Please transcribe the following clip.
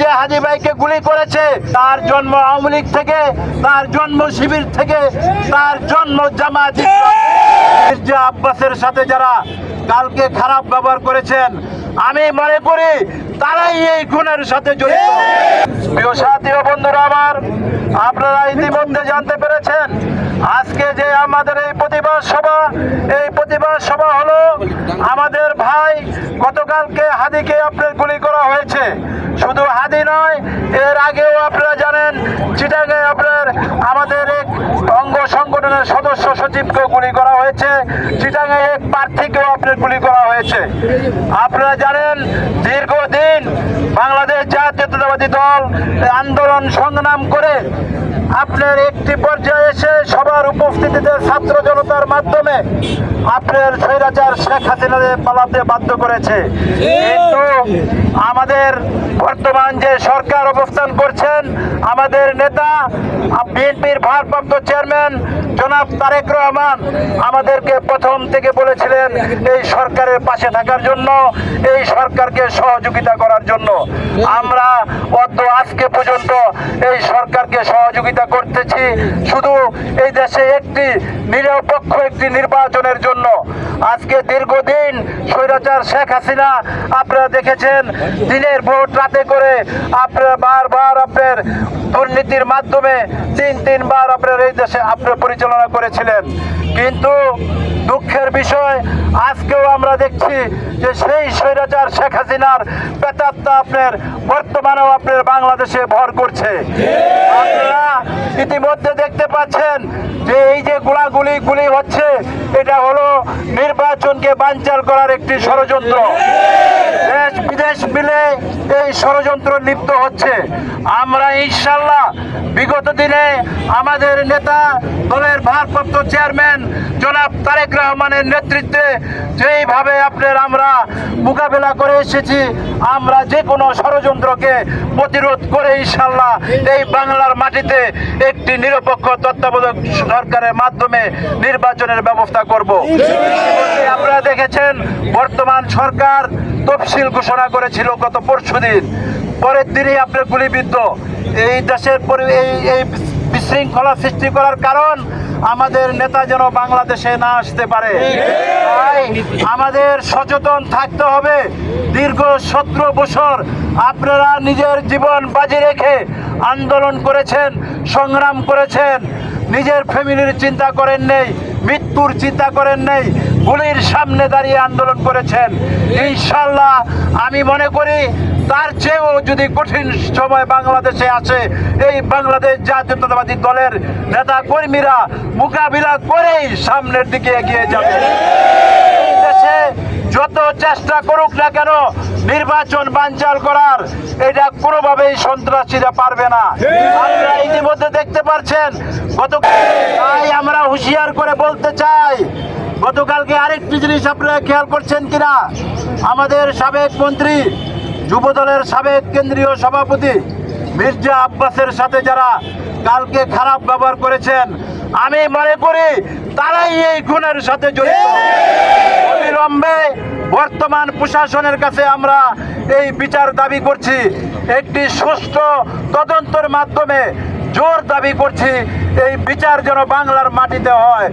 যে হাজি ভাইকে গুলি করেছে, তার জন্ম আওয়ামী লীগ থেকে, তার জন্ম শিবির থেকে, তার জন্ম জামাত আব্বাসের সাথে যারা কালকে খারাপ ব্যবহার করেছেন, আমি মনে করি তারাই এই খুনের সাথে জড়িত। বন্ধুরা আমার, আপনারা ইতিমধ্যে জানতে পেরেছেন, আজকে যে আমাদের এই প্রতিবাদ সভা, এই প্রতিবাদ সভা হলো আমাদের ভাই, গতকালকে হাদিকে আপনার গুলি করা হয়েছে শুধু হাদি নয় এর আগেও আপনারা জানেন চিটাগে আপনার আমাদের এক অঙ্গ সংগঠনের সদস্য সচিবকে গুলি করা হয়েছে। চিটাগে এক প্রার্থীকেও আপনার গুলি করা হয়েছে। আপনারা জানেন, দীর্ঘদিন বাংলাদেশ জাতীয়তাবাদী দল আন্দোলন সংগ্রাম করে আপনার একটি পর্যায়ে এসে সবার উপস্থিতিতে ছাত্র জনতার মাধ্যমে আপনার স্বৈরাচার শেখ হাসিনাকে পালাতে বাধ্য করেছে। কিন্তু আমাদের বর্তমান যে সরকার অবস্থান করছেন, আমাদের নেতা, বিএনপির ভারপ্রাপ্ত চেয়ারম্যান জনাব তারেক রহমান আমাদেরকে প্রথম থেকে বলেছিলেন এই সরকারের পাশে থাকার জন্য, এই সরকারকে সহযোগিতা করার জন্য। আমরা অত আজকে পর্যন্ত এই সরকারকে সহযোগিতা করতেছি, শুধু এই দেশে একটি নিরপেক্ষ একটি নির্বাচনের জন্য। আজকে দীর্ঘদিন স্বৈরাচার শেখ হাসিনা, আপনারা দেখেছেন, দিনের ভোট রাতে করে আপনারা বারবার আপনার দুর্নীতির মাধ্যমে তিন, তিনবার আপনার এই দেশে আপনার পরিচালনা করেছিলেন। কিন্তু দুঃখের বিষয়, আজকেও আমরা দেখছি যে সেই স্বৈরাচার শেখ হাসিনার পেতাত্তা আপনার বর্তমানেও আপনার বাংলাদেশে ভর করছে। আপনারা ইতিমধ্যে দেখতে পাচ্ছেন যে এই যে গোলাগুলি, গুলি হচ্ছে, এটা হলো নির্বাচনকে বানচাল করার একটি ষড়যন্ত্র। দেশ বিদেশ মিলে এই ষড়যন্ত্র লিপ্ত হচ্ছে। আমরা ইনশাল্লাহ বিগত দিনে আমাদের নেতা দলের ভারপ্রাপ্ত চেয়ারম্যান জনাব তারেক রহমানের নেতৃত্বে যেইভাবে আপনার আমরা মোকাবেলা করে এসেছি, আমরা যে কোনো ষড়যন্ত্রকে প্রতিরোধ করে ইনশাল্লাহ এই বাংলার মাটিতে একটি নিরপেক্ষ তত্ত্বাবধায়ক সরকারের মাধ্যমে নির্বাচনের ব্যবস্থা করব। আপনারা দেখেছেন বর্তমান সরকার তফসিল ঘোষণা করেছিল গত পরশু দিন। পরের দিনই আপনার গুলিবিদ্ধ এই দেশের এই এই বিশৃঙ্খলা সৃষ্টি করার কারণ আমাদের নেতা যেন বাংলাদেশে না আসতে পারে। তাই আমাদের সচেতন থাকতে হবে। দীর্ঘ সতেরো বছর আপনারা নিজের জীবন বাজি রেখে আন্দোলন করেছেন, সংগ্রাম করেছেন। নিজের ফ্যামিলির চিন্তা করেন নেই, মৃত্যুর চিন্তা করেন নেই। গুলির সামনে দাঁড়িয়ে আন্দোলন করেছেন। ইনশাল্লাহ আমি মনে করি তার চেয়েও যদি কঠিন সময় বাংলাদেশে আছে, এই বাংলাদেশ জাতীয়তাবাদী দলের নেতা কর্মীরা মোকাবিলা করেই সামনের দিকে এগিয়ে যাবে। দেশে যত চেষ্টা করুক না কেন, নির্বাচন বানচাল করার এটা কোনোভাবেই সন্ত্রাসীরা পারবে না। আমরা ইতিমধ্যে দেখতে পাচ্ছেন গত তাই আমরা হুঁশিয়ার করে বলতে চাই গতকালকে আরেকটি জিনিস আপনারা খেয়াল করছেন কিনা? আমাদের সাবেক মন্ত্রী যুব দলের সাবেক কেন্দ্রীয় সভাপতি মির্জা আব্বাসের সাথে যারা কালকে খারাপ ব্যবহার করেছেন, আমি মনে করি তারাই এই খুনের সাথে জড়িত। বর্তমান প্রশাসনের কাছে আমরা এই বিচার দাবি করছি। একটি সুষ্ঠু তদন্তের মাধ্যমে জোর দাবি করছি, এই বিচার যেন বাংলার মাটিতে হয়।